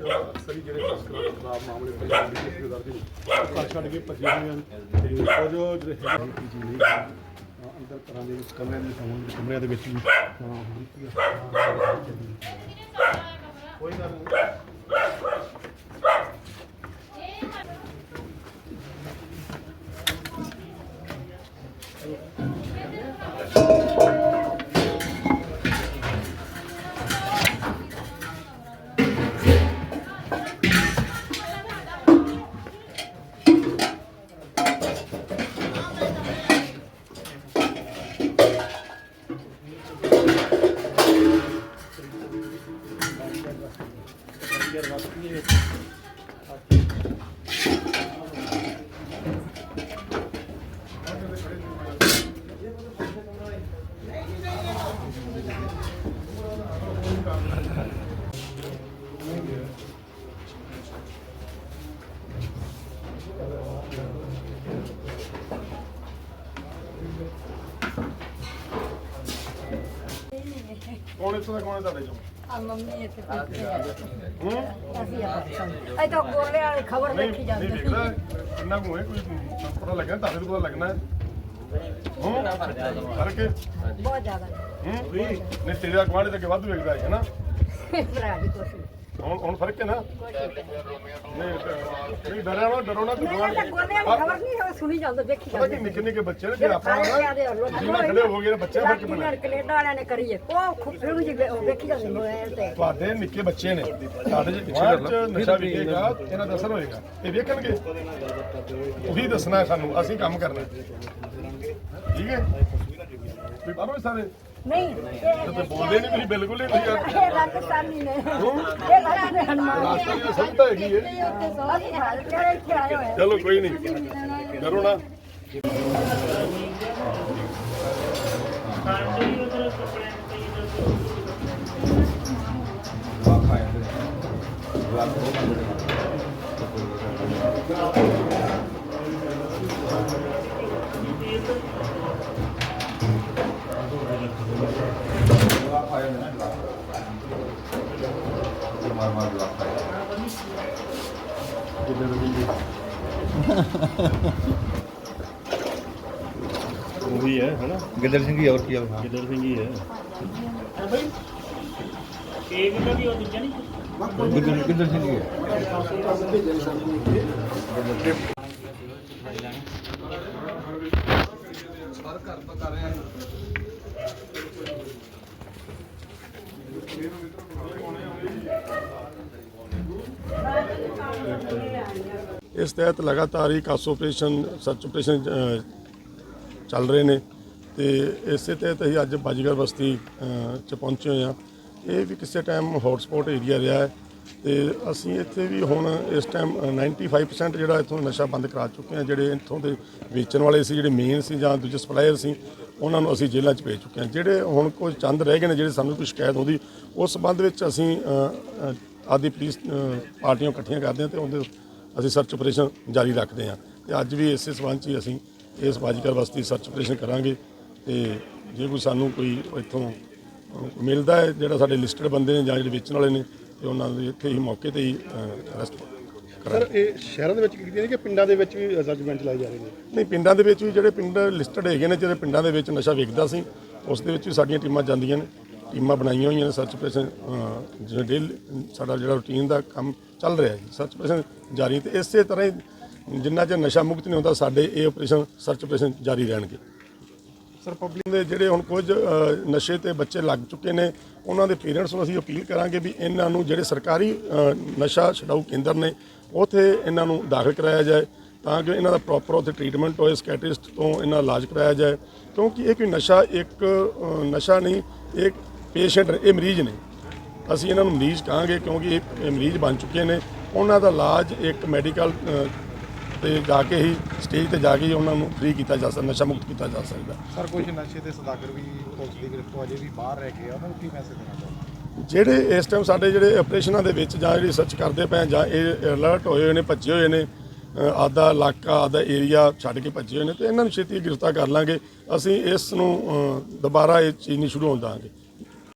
ਘਰਾਂ ਅਕਸਰ ਹੀ ਜਿਹੜੇ ਖਿਲਾਫ ਮਾਮਲੇ ਪੰਜਾਬ ਦੀ ਪੁਲਿਸ ਦਰਜ ਨੇ ਘਰ ਛੱਡ ਕੇ ਭੱਜੇ ਹੋਏ ਹਨ ਤੇ ਕੁਝ ਜਿਹੜੇ ਹੈਗੇ ਜੀ ਨਹੀਂ ਅੰਦਰ ਘਰਾਂ ਦੇ ਵਿੱਚ ਕਮਰਿਆਂ ਦੇ ਕਮਰਿਆਂ ਦੇ ਵਿੱਚ ਵੀ ਕੌਣ ਇੱਥੋਂ ਦਾ ਕੌਣ ਹੈ ਤੁਹਾਡੇ ਚੋਂ ਆ ਮੰਮੀ ਇੱਥੇ ਬੈਠੀ ਆ ਹੂੰ? ਅਸੀਂ ਆ ਇਹ ਤਾਂ ਗੋਲੇ ਵਾਲੀ ਖਬਰ ਦੇਖੀ ਜਾਂਦੀ ਦੇਖਦਾ ਕਿੰਨਾ ਕੁ ਹੈ ਕੋਈ ਪਤਾ ਲੱਗਣਾ ਨੂੰ ਪਤਾ ਲੱਗਣਾ ਹੈ। ਹੂੰ? ਕਰਕੇ ਬਹੁਤ ਜ਼ਿਆਦਾ। ਹੂੰ? ਨਹੀਂ ਤੇਰਾ ਗਵਾਂਢ ਤੇ ਅੱਗੇ ਵੱਧ ਵੇਖਦਾ ਹੈ ਨਾ। ਭਰਾ ਦੀ ਕੋਸ਼ਿਸ਼ ਹੁਣ ਹੁਣ ਫ਼ਰਕ ਹੈ ਨਾ? ਨਹੀਂ ਡਰਿਆ ਨਾ ਡਰੋ ਨਾ ਗਵਾਂਢ ਤਾਂ ਖਬਰ ਨਹੀਂ ਸੁਣੀ ਜਾਂਦਾ ਦੇਖੀ ਪਤਾ ਜਾਂਦੀ। ਕਿ ਨਿੱਕੇ ਨਿੱਕੇ ਬੱਚੇ ਨੇ ਜੇ ਆਪਾਂ ਨਾ ਖੜੇ ਹੋ ਗਏ ਨੇ ਬੱਚੇ ਫ਼ਰਕ ਪੈਣਾ ਕੈਨੇਡਾ ਵਾਲਿਆਂ ਨੇ ਕਰੀਏ ਉਹ ਖੁੱਫਰੂ ਜੀ ਦੇਖੀ ਜਾਂਦੀ ਮੋਬਾਈਲ ਤੇ। ਤੁਹਾਡੇ ਨਿੱਕੇ ਬੱਚੇ ਨੇ ਤੁਹਾਡੇ ਜੇ ਨਸ਼ਾ ਵਿਕੇਗਾ ਇਹਨਾਂ ਦਾ ਅਸਰ ਹੋਏਗਾ। ਇਹ ਵੇਖਣਗੇ। ਉਹੀ ਦੱਸਣਾ ਹੈ ਸਾਨੂੰ ਅਸੀਂ ਕੰਮ ਕਰਨਾ। ਹੈ। ਠੀਕ ਹੈ? ਵੀ ਬਾਬਾ ਸਾਰੇ ਨਹੀਂ ਤੇ ਬੋਲਦੇ ਨਹੀਂ ਤੁਸੀਂ ਬਿਲਕੁਲ ਨਹੀਂ ਤੁਸੀਂ ਇਹ ਰਾਜਸਥਾਨੀ ਨੇ। ਇਹ ਰਾਜਸਥਾਨੀ ਨੇ ਹਨੂਮਾਨ ਰਾਜਸਥਾਨੀ ਦੀ ਸਮਝਤਾ ਹੈਗੀ ਹੈ ਅਸੀਂ ਹਾਲ ਕਿਹੜੇ ਇੱਥੇ ਆਏ ਹੋਏ ਚਲੋ ਕੋਈ ਨਹੀਂ। ਡਰੋ ਨਾ। ਉਹੀ ਹੈ ਹੈਨਾ ਗਿੱਦੜ ਸਿੰਘ ਹੀ ਹੋਰ ਕੀ ਆ ਹਾਂ ਗਿੱਦੜ ਸਿੰਘ ਹੀ ਹੈ ਗਿੱਦੜ ਗਿੱਦੜ ਸਿੰਘ ਹੀ ਹੈ ਇਸ ਤਹਿਤ ਲਗਾਤਾਰ ਹੀ ਕਾਸ ਆਪਰੇਸ਼ਨ ਸਰਚ ਆਪਰੇਸ਼ਨ ਚੱਲ ਰਹੇ ਨੇ ਤੇ ਇਸੇ ਤਹਿਤ ਅਸੀਂ ਅੱਜ ਬਾਜੀਗਰ ਬਸਤੀ ਚ ਪਹੁੰਚੇ ਹੋਏ ਹਾਂ। ਇਹ ਵੀ ਕਿਸੇ ਟਾਈਮ ਹੌਟਸਪੌਟ ਏਰੀਆ ਰਿਹਾ ਹੈ ਤੇ ਅਸੀਂ ਇੱਥੇ ਵੀ ਹੁਣ ਇਸ ਟਾਈਮ 95% ਜਿਹੜਾ ਇੱਥੋਂ ਨਸ਼ਾ ਬੰਦ ਕਰਾ ਚੁੱਕੇ ਹਾਂ ਜਿਹੜੇ ਇੱਥੋਂ ਦੇ ਵੇਚਣ ਵਾਲੇ ਸੀ ਜਿਹੜੇ ਮੇਨ ਸੀ ਜਾਂ ਦੂਜੇ ਸਪਲਾਇਰ ਸੀ ਉਹਨਾਂ ਨੂੰ ਅਸੀਂ ਜੇਲ੍ਹਾਂ 'ਚ ਭੇਜ ਚੁੱਕੇ ਹਾਂ। ਜਿਹੜੇ ਹੁਣ ਕੋਈ ਚੰਦ ਰਹਿ ਗਏ ਨੇ ਜਿਹੜੇ ਸਾਨੂੰ ਕੋਈ ਸ਼ਿਕਾਇਤ ਆਉਂਦੀ ਉਸ ਸੰਬੰਧ ਵਿੱਚ ਅਸੀਂ ਅ, ਆਦੀ ਪੁਲਿਸ ਪਾਰਟੀਆਂ ਇਕੱਠੀਆਂ ਕਰਦੇ ਹਾਂ ਤੇ ਉਹਦੇ ਅਸੀਂ ਸਰਚ ਆਪਰੇਸ਼ਨ ਜਾਰੀ ਰੱਖਦੇ ਹਾਂ। ਤੇ ਅੱਜ ਵੀ ਇਸੇ ਸਬੰਧ 'ਚ ਹੀ ਅਸੀਂ ਇਸ ਬਾਜੀਕਰ ਬਸਤੀ ਸਰਚ ਆਪਰੇਸ਼ਨ ਕਰਾਂਗੇ। ਤੇ ਜੇ ਕੋਈ ਸਾਨੂੰ ਕੋਈ ਇੱਥੋਂ ਮਿਲਦਾ ਹੈ ਜਿਹੜਾ ਸਾਡੇ ਲਿਸਟਡ ਬੰਦੇ ਨੇ ਜਾਂ ਜਿਹੜੇ ਵੇਚਣ ਵਾਲੇ ਨੇ ਤੇ ਉਹਨਾਂ ਦੇ ਇੱਥੇ ਹੀ ਮੌਕੇ ਤੇ ਹੀ ਅਰੈਸਟ ਸਰ ਇਹ ਸ਼ਹਿਰਾਂ ਦੇ ਵਿੱਚ ਕੀਤੀਆਂ ਨੇ ਕਿ ਪਿੰਡਾਂ ਦੇ ਵਿੱਚ ਵੀ ਜੱਜਮੈਂਟ ਚਲਾਈ ਜਾ ਰਹੀ ਹੈ ਨਹੀਂ ਪਿੰਡਾਂ ਦੇ ਵਿੱਚ ਵੀ ਜਿਹੜੇ ਪਿੰਡ ਲਿਸਟਡ ਹੈਗੇ ਨੇ ਜਿਹੜੇ ਪਿੰਡਾਂ ਦੇ ਵਿੱਚ ਨਸ਼ਾ ਵਿਕਦਾ ਸੀ ਉਸ ਦੇ ਵਿੱਚ ਵੀ ਸਾਡੀਆਂ ਟੀਮਾਂ ਜਾਂਦੀਆਂ ਨੇ। ਟੀਮਾਂ ਬਣਾਈਆਂ ਹੋਈਆਂ ਨੇ ਸਰਚ ਆਪਰੇਸ਼ਨ ਜਿਹੜਾ ਡੇਲ ਸਾਡਾ ਜਿਹੜਾ ਰੂਟੀਨ ਦਾ ਕੰਮ ਚੱਲ ਰਿਹਾ ਜੀ ਸਰਚ ਆਪਰੇਸ਼ਨ ਜਾਰੀ ਤੇ ਇਸੇ ਤਰ੍ਹਾਂ ਹੀ ਜਿੰਨਾ ਚਿਰ ਨਸ਼ਾ ਮੁਕਤ ਨਹੀਂ ਹੁੰਦਾ, ਸਾਡੇ ਇਹ ਆਪਰੇਸ਼ਨ ਸਰਚ ਆਪਰੇਸ਼ਨ ਜਾਰੀ ਰਹਿਣਗੇ। ਸਰ ਪਬਲਿਕ ਦੇ ਜਿਹੜੇ ਹੁਣ ਕੁਝ ਨਸ਼ੇ ਤੇ ਬੱਚੇ ਲੱਗ ਚੁੱਕੇ ਨੇ, ਉਹਨਾਂ ਦੇ ਪੇਰੈਂਟਸ ਨੂੰ ਅਸੀਂ ਅਪੀਲ ਕਰਾਂਗੇ ਵੀ ਇਹਨਾਂ ਨੂੰ ਜਿਹੜੇ ਸਰਕਾਰੀ ਨਸ਼ਾ ਛਡਾਊ ਕੇਂਦਰ ਨੇ, ਉਥੇ ਇਹਨਾਂ ਨੂੰ ਦਾਖਲ ਕਰਾਇਆ ਜਾਏ, ਤਾਂ ਕਿ ਇਹਨਾਂ ਦਾ ਪ੍ਰੋਪਰ ਉਥੇ ਟ੍ਰੀਟਮੈਂਟ ਹੋਏ ਸਕੈਟਿਸਟ ਤੋਂ ਇਹਨਾਂ ਦਾ ਇਲਾਜ ਕਰਾਇਆ ਜਾਏ। ਕਿਉਂਕਿ ਇਹ ਕੋਈ ਨਸ਼ਾ, ਇੱਕ ਨਸ਼ਾ ਨਹੀਂ ਇੱਕ ਪੇਸ਼ੈਂਟ ਇਹ ਮਰੀਜ਼ ਨੇ। ਅਸੀਂ ਇਹਨਾਂ ਨੂੰ ਮਰੀਜ਼ ਕਹਾਂਗੇ ਕਿਉਂਕਿ ਇਹ ਮਰੀਜ਼ ਬਣ ਚੁੱਕੇ ਨੇ। ਉਹਨਾਂ ਦਾ ਇਲਾਜ ਇੱਕ ਮੈਡੀਕਲ ਤੇ ਜਾ ਕੇ ਹੀ ਸਟੇਜ ਤੇ ਜਾ ਕੇ ਹੀ ਉਹਨਾਂ ਨੂੰ ਫ੍ਰੀ ਕੀਤਾ ਜਾ ਸਕਦਾ ਨਸ਼ਾ ਮੁਕਤ ਕੀਤਾ ਜਾ ਸਕਦਾ। ਸਰ ਕੁਝ ਨਸ਼ੇ ਦੇ ਸਦਾਗਰ ਵੀ ਪੁਲਿਸ ਦੀ ਗ੍ਰਿਫਤ ਤੋਂ ਅਜੇ ਵੀ ਬਾਹਰ ਰਹਿ ਗਏ ਆ ਉਹਨਾਂ ਨੂੰ ਕੀ ਮੈਸੇਜ ਦੇਣਾ ਚਾਹੁੰਦੇ ਜਿਹੜੇ ਇਸ ਟਾਈਮ ਸਾਡੇ ਜਿਹੜੇ ਆਪਰੇਸ਼ਨਾਂ ਦੇ ਵਿੱਚ ਜਾਂ ਜਿਹੜੀ ਸਰਚ ਕਰਦੇ ਪਏ ਜਾਂ ਇਹ ਅਲਰਟ ਹੋਏ ਹੋਏ ਨੇ ਭੱਜੇ ਹੋਏ ਨੇ ਆਦਾ ਇਲਾਕਾ ਆਦਾ ਏਰੀਆ ਛੱਡ ਕੇ ਭੱਜੇ ਹੋਏ ਨੇ ਤੇ ਇਹਨਾਂ ਨੂੰ ਛੇਤੀ ਗ੍ਰਿਫਤਾਰ ਕਰ ਲਾਂਗੇ। ਅਸੀਂ ਇਸ ਨੂੰ ਦੁਬਾਰਾ ਇਹ ਚੀਜ਼ ਨਹੀਂ ਸ਼ੁਰੂ ਹੋਣ ਦਾਂਗੇ।